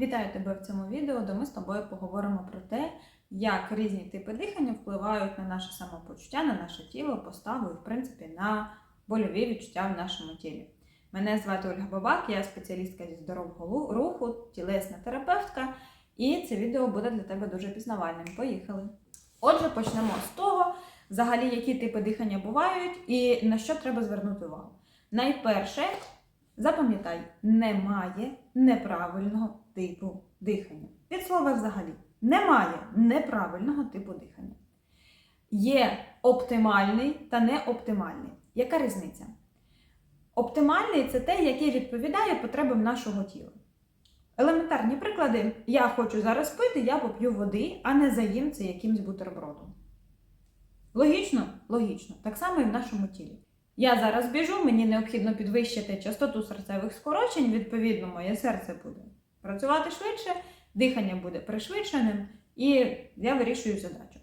Вітаю тебе в цьому відео, де ми з тобою поговоримо про те, як різні типи дихання впливають на наше самопочуття, на наше тіло, поставу і, в принципі, на больові відчуття в нашому тілі. Мене звати Ольга Бабак, я спеціалістка зі здорового руху, тілесна терапевтка, і це відео буде для тебе дуже пізнавальним. Поїхали! Отже, почнемо з того, взагалі, які типи дихання бувають і на що треба звернути увагу. Найперше, запам'ятай, немає неправильного типу дихання. Від слова взагалі, немає неправильного типу дихання. Є оптимальний та неоптимальний. Яка різниця? Оптимальний це те, який відповідає потребам нашого тіла. Елементарні приклади: я хочу зараз пити, я поп'ю води, а не заїм це якимсь бутербродом. Логічно? Логічно. Так само і в нашому тілі. Я зараз біжу, мені необхідно підвищити частоту серцевих скорочень, відповідно, моє серце буде працювати швидше, дихання буде пришвидшеним, і я вирішую задачу.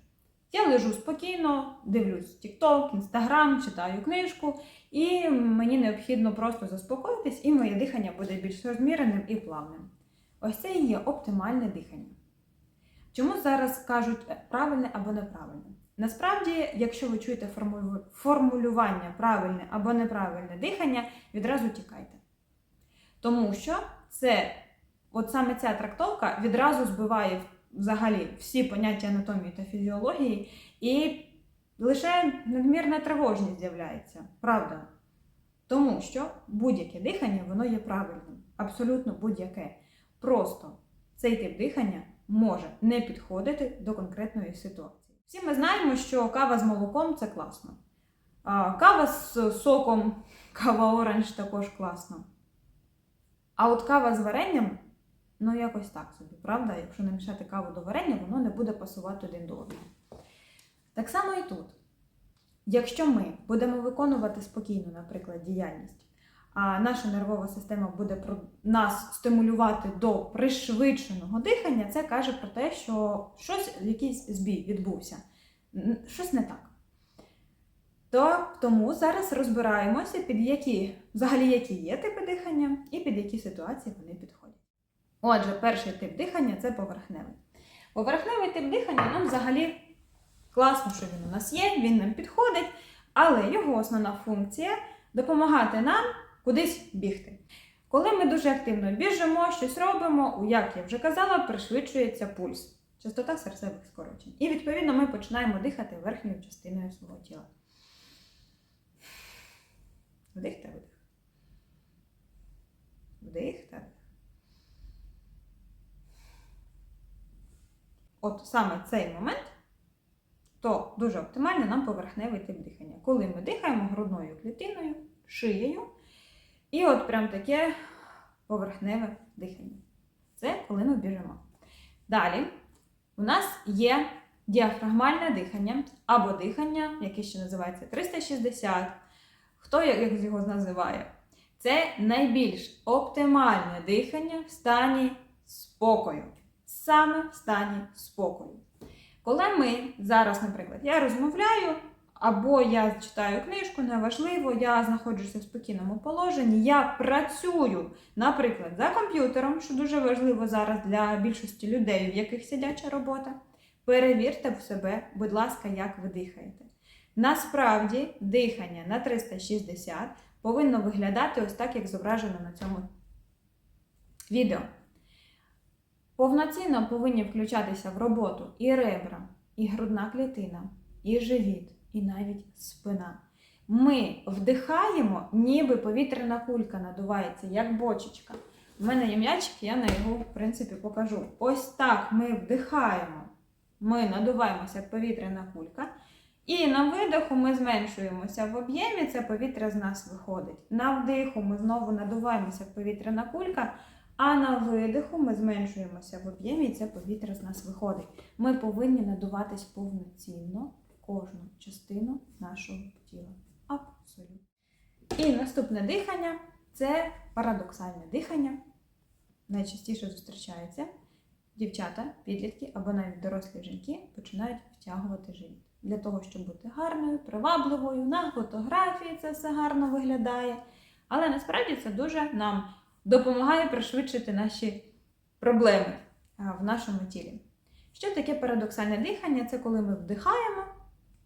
Я лежу спокійно, дивлюсь TikTok, Instagram, читаю книжку, і мені необхідно просто заспокоїтись, і моє дихання буде більш розміреним і плавним. Ось це і є оптимальне дихання. Чому зараз кажуть е, правильне або неправильне? Насправді, якщо ви чуєте формулювання правильне або неправильне дихання, відразу тікайте. Тому що це, от саме ця трактовка відразу збиває взагалі всі поняття анатомії та фізіології, і лише надмірна тривожність з'являється. Правда? Тому що будь-яке дихання воно є правильним. Абсолютно будь-яке. Просто цей тип дихання може не підходити до конкретної ситуації. Всі ми знаємо, що кава з молоком це класно. Кава з соком, кава оранж також класно. А от кава з варенням, ну якось так собі, правда? Якщо намішати каву до варення, воно не буде пасувати один до одного. Так само і тут. Якщо ми будемо виконувати спокійно, наприклад, діяльність, а наша нервова система буде нас стимулювати до пришвидшеного дихання, це каже про те, що щось, якийсь збій відбувся, щось не так. То тому зараз розбираємося, під які, взагалі, які є типи дихання і під які ситуації вони підходять. Отже, перший тип дихання це поверхневий. Поверхневий тип дихання нам взагалі класно, що він у нас є, він нам підходить, але його основна функція допомагати нам кудись бігти. Коли ми дуже активно біжимо, щось робимо, як я вже казала, пришвидшується пульс, частота серцевих скорочень. І відповідно ми починаємо дихати верхньою частиною свого тіла. Вдих та видих. Вдих та видих. От саме цей момент, то дуже оптимально нам поверхневий тип дихання. Коли ми дихаємо грудною клітиною, шиєю, і от прям таке поверхневе дихання. Це коли ми біжимо. Далі у нас є діафрагмальне дихання або дихання, яке ще називається 360. Хто як його називає? Це найбільш оптимальне дихання в стані спокою. Саме в стані спокою. Коли ми зараз, наприклад, я розмовляю, або я читаю книжку, неважливо, я знаходжуся в спокійному положенні, я працюю, наприклад, за комп'ютером, що дуже важливо зараз для більшості людей, в яких сидяча робота. Перевірте в себе, будь ласка, як ви дихаєте. Насправді, дихання на 360 повинно виглядати ось так, як зображено на цьому відео. Повноцінно повинні включатися в роботу і ребра, і грудна клітина, і живіт, і навіть спина. Ми вдихаємо, ніби повітряна кулька надувається, як бочечка. У мене є м'ячик, я на його, в принципі, покажу. Ось так ми вдихаємо. Ми надуваємося, як повітряна кулька. І на видиху ми зменшуємося в об'ємі, це повітря з нас виходить. На вдиху ми знову надуваємося, як повітряна кулька. А на видиху ми зменшуємося в об'ємі, і це повітря з нас виходить. Ми повинні надуватись повноцінно в кожну частину нашого тіла. Абсолютно. І наступне дихання це парадоксальне дихання. Найчастіше зустрічається. Дівчата, підлітки або навіть дорослі жінки починають втягувати живіт. Для того, щоб бути гарною, привабливою, на фотографії це все гарно виглядає. Але насправді це дуже нам допомагає пришвидшити наші проблеми в нашому тілі. Що таке парадоксальне дихання? Це коли ми вдихаємо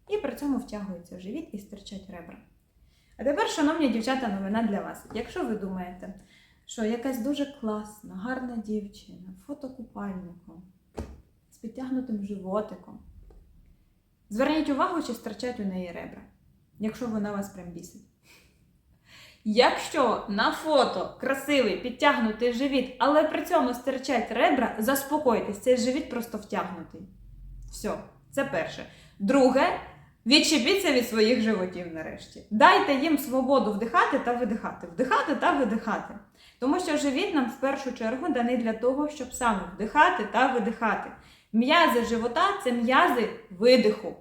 і при цьому втягується в живіт і стирчать ребра. А тепер, шановні дівчата, новина для вас. Якщо ви думаєте, що якась дуже класна, гарна дівчина, фотокупальником, з підтягнутим животиком, зверніть увагу, чи стирчать у неї ребра, якщо вона вас прям бісить. Якщо на фото красивий підтягнутий живіт, але при цьому стирчать ребра, заспокойтесь, цей живіт просто втягнутий. Все, це перше. Друге, відчепіться від своїх животів нарешті. Дайте їм свободу вдихати та видихати, вдихати та видихати. Тому що живіт нам в першу чергу даний для того, щоб саме вдихати та видихати. М'язи живота це м'язи видиху.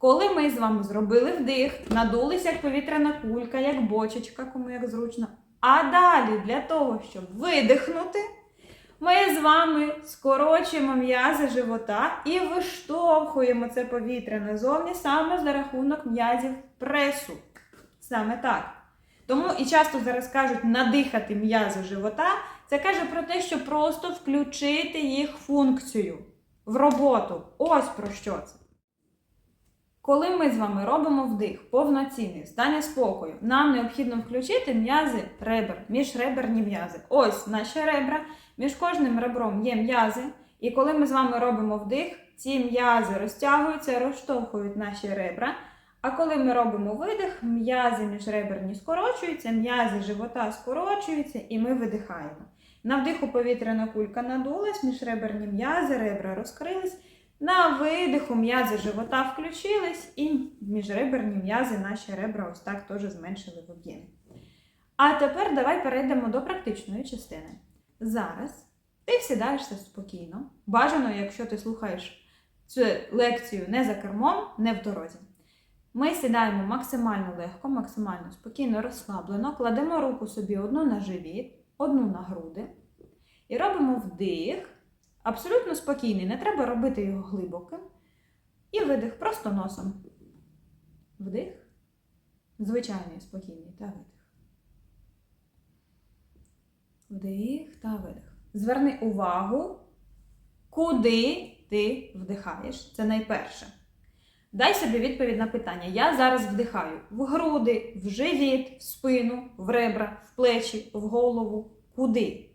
Коли ми з вами зробили вдих, надулися як повітряна кулька, як бочечка, кому як зручно. А далі для того, щоб видихнути, ми з вами скорочуємо м'язи живота і виштовхуємо це повітря назовні саме за рахунок м'язів пресу. Саме так. Тому і часто зараз кажуть надихати м'язи живота. Це каже про те, що просто включити їх функцію в роботу. Ось про що це. Коли ми з вами робимо вдих повноцінний, в стані спокою, нам необхідно включити м'язи ребер, міжреберні м'язи. Ось наші ребра, між кожним ребром є м'язи. І коли ми з вами робимо вдих, ці м'язи розтягуються, розштовхують наші ребра. А коли ми робимо видих, м'язи міжреберні скорочуються, м'язи живота скорочуються і ми видихаємо. На вдиху повітряна кулька надулась, міжреберні м'язи, ребра розкрились. На видиху м'язи живота включились, і міжреберні м'язи наші ребра ось так теж зменшили в об'ємі. А тепер давай перейдемо до практичної частини. Зараз ти сідаєшся спокійно. Бажано, якщо ти слухаєш цю лекцію не за кермом, не в дорозі. Ми сідаємо максимально легко, максимально спокійно, розслаблено, кладемо руку собі одну на живіт, одну на груди і робимо вдих. Абсолютно спокійний, не треба робити його глибоким. І видих просто носом. Вдих. Звичайний, спокійний та видих. Вдих та видих. Зверни увагу, куди ти вдихаєш. Це найперше. Дай собі відповідь на питання. Я зараз вдихаю в груди, в живіт, в спину, в ребра, в плечі, в голову. Куди?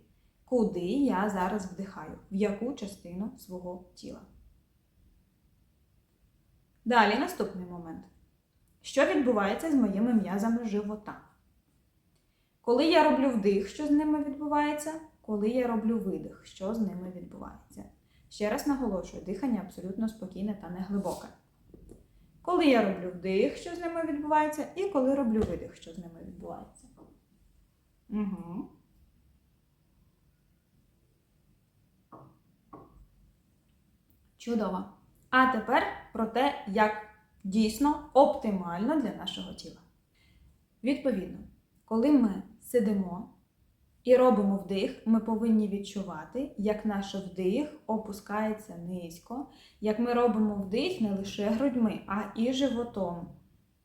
Куди я зараз вдихаю? В яку частину свого тіла? Далі наступний момент. Що відбувається з моїми м'язами живота? Коли я роблю вдих, що з ними відбувається? Коли я роблю видих, що з ними відбувається? Ще раз наголошую, дихання абсолютно спокійне та не глибоке. Коли я роблю вдих, що з ними відбувається, і коли роблю видих, що з ними відбувається. Угу. Чудово. А тепер про те, як дійсно оптимально для нашого тіла. Відповідно, коли ми сидимо і робимо вдих, ми повинні відчувати, як наш вдих опускається низько, як ми робимо вдих не лише грудьми, а і животом,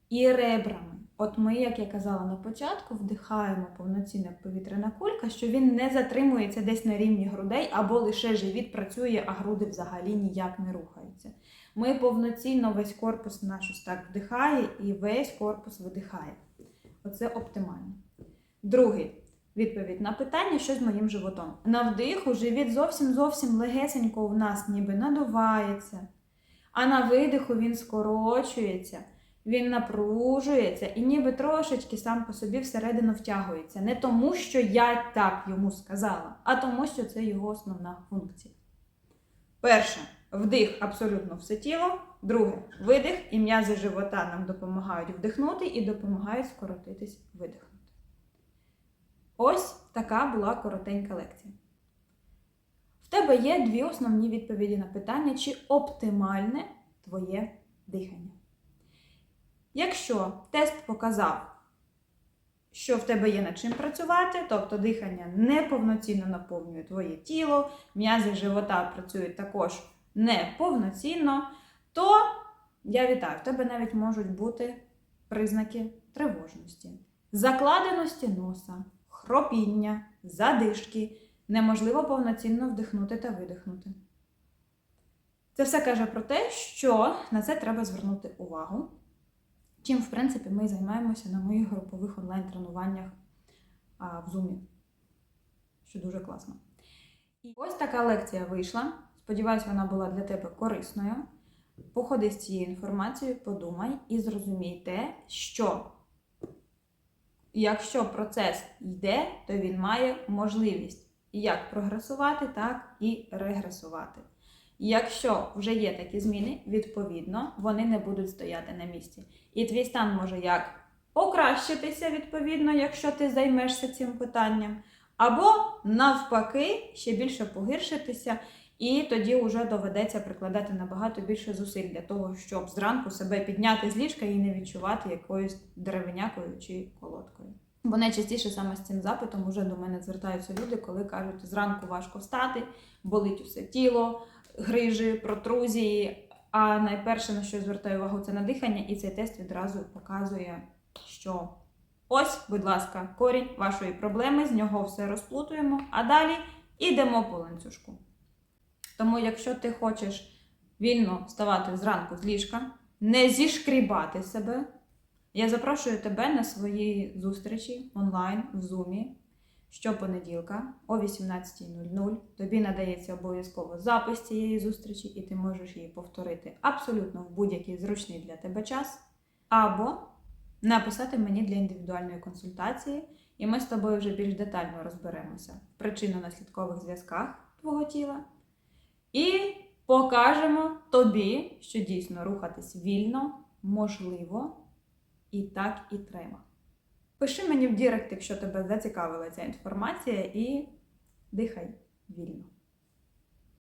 і ребрами. От ми, як я казала на початку, вдихаємо повноцінно як повітряна кулька, що він не затримується десь на рівні грудей, або лише живіт працює, а груди взагалі ніяк не рухаються. Ми повноцінно весь корпус наш ось так вдихає і весь корпус видихає. Оце оптимально. Другий відповідь на питання, що з моїм животом. На вдиху живіт зовсім-зовсім легесенько у нас ніби надувається, а на видиху він скорочується. Він напружується і ніби трошечки сам по собі всередину втягується. Не тому, що я так йому сказала, а тому, що це його основна функція. Перше, вдих абсолютно все тіло. Друге, видих і м'язи живота нам допомагають вдихнути і допомагають скоротитись видихнути. Ось така була коротенька лекція. В тебе є дві основні відповіді на питання, чи оптимальне твоє дихання. Якщо тест показав, що в тебе є над чим працювати, тобто дихання неповноцінно наповнює твоє тіло, м'язи живота працюють також неповноцінно, то я вітаю, в тебе навіть можуть бути признаки тривожності, закладеності носа, хропіння, задишки, неможливо повноцінно вдихнути та видихнути. Це все каже про те, що на це треба звернути увагу. Чим, в принципі, ми займаємося на моїх групових онлайн-тренуваннях в Zoom, що дуже класно. І ось така лекція вийшла. Сподіваюсь, вона була для тебе корисною. Походи з цією інформацією, подумай і зрозумій те, що якщо процес йде, то він має можливість як прогресувати, так і регресувати. Якщо вже є такі зміни, відповідно, вони не будуть стояти на місці. І твій стан може як покращитися, відповідно, якщо ти займешся цим питанням, або навпаки, ще більше погіршитися, і тоді вже доведеться прикладати набагато більше зусиль для того, щоб зранку себе підняти з ліжка і не відчувати якоюсь деревинякою чи колодкою. Бо найчастіше саме з цим запитом вже до мене звертаються люди, коли кажуть, зранку важко встати, болить усе тіло, грижі, протрузії. А найперше, на що я звертаю увагу, це на дихання, і цей тест відразу показує, що ось, будь ласка, корінь вашої проблеми, з нього все розплутуємо, а далі йдемо по ланцюжку. Тому, якщо ти хочеш вільно вставати зранку з ліжка, не зішкрібати себе, я запрошую тебе на свої зустрічі онлайн в Zoom щопонеділка о 18.00. Тобі надається обов'язково запис цієї зустрічі, і ти можеш її повторити абсолютно в будь-який зручний для тебе час, або написати мені для індивідуальної консультації, і ми з тобою вже більш детально розберемося в причинно-наслідкових зв'язках твого тіла. І покажемо тобі, що дійсно рухатись вільно, можливо, і так і треба. Пиши мені в Дірект, якщо тебе зацікавила ця інформація, і дихай вільно.